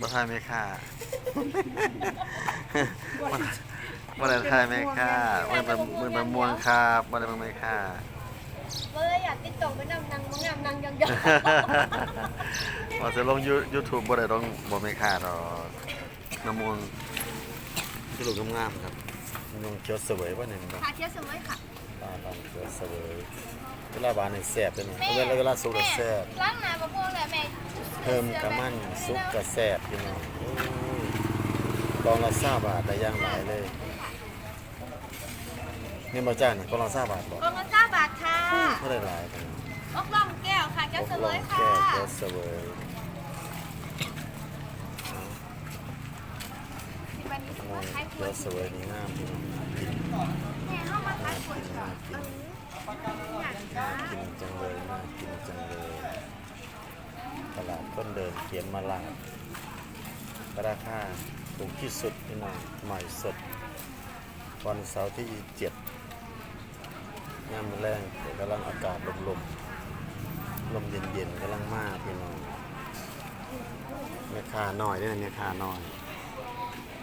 บ่ทายแม่ค่าบ่ได้ทายแม่ค่าบ่ได้มือตะม่วงครับบ่ได้เบิ่งแม่ค่าเมื่ออยากติดต่อไปนำนางมางามนางยองยองว่าจะลง You- YouTube บ่ได้ต้องบ่แม่ค่าดอกน้ำม่วงที่ลูกงามๆครับน้ำม่วงเขียวเสวยบ่เนี่ยมันบ่ค่ะเที่ยวสมัยค่ะปลาปลาเขียวเสวยเวลาบานนี่แซ่บเด้อนี่เวลาเวลาสุกก็แซ่บล้างหน้าบะม่วงเลยแม่ เพิ่มกระมันซุปกระแซบพี่น้องโอ้ยกล่องละ20บาทได้อย่างหลายเลยนี่บ่จ้านี่กล่องละ20บาทบ่กล่องละเก้าบาทค่ะเท่าได้หลายจังอกล่องแก้วค่ะเที่ยวสมัยค่ะแก้วแก้วเสวยที่วันนี้โอ้ว่ายขายขวแก้ดวเสวยนี่งามพี่น้อง ต้นเดินเขียนมาลาดราคาถูกที่สุดพี่น้องใหม่สด วันเสาร์ที่เจ็ดยามมื้อแรงเดี๋ยวกำลังอากาศลมๆลมเย็นๆกำลังมากพี่น้องแม่ค้าน้อยด้อแม่ค้าน้อย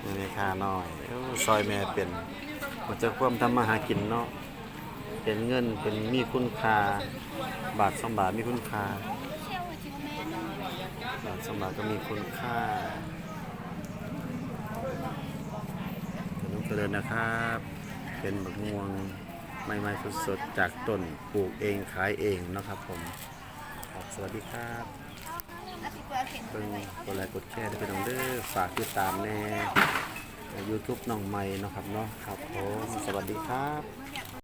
นี่แม่ค้าน้อยซอยแม่เป็นมันจะควมทำมาหากินเนาะเป็นเงินเป็นมีคุณค่า บาทสองบาทมีคุณค่า เที่ยวกับจิวแม่นึง บาทสองบาทก็มีคุณค่าขนมเจริญนะครับ เป็นบักม่วงใหม่ๆสดๆจากต้นปลูกเองขายเองนะครับผมครับสวัสดีครับตย์กว่าเห็นกดไลค์กดแชร์ได้เป็นน้องเด้อฝากติดตามแน่ YouTube น้องใหม่นะครับเนาะครับผมสวัสดีครับ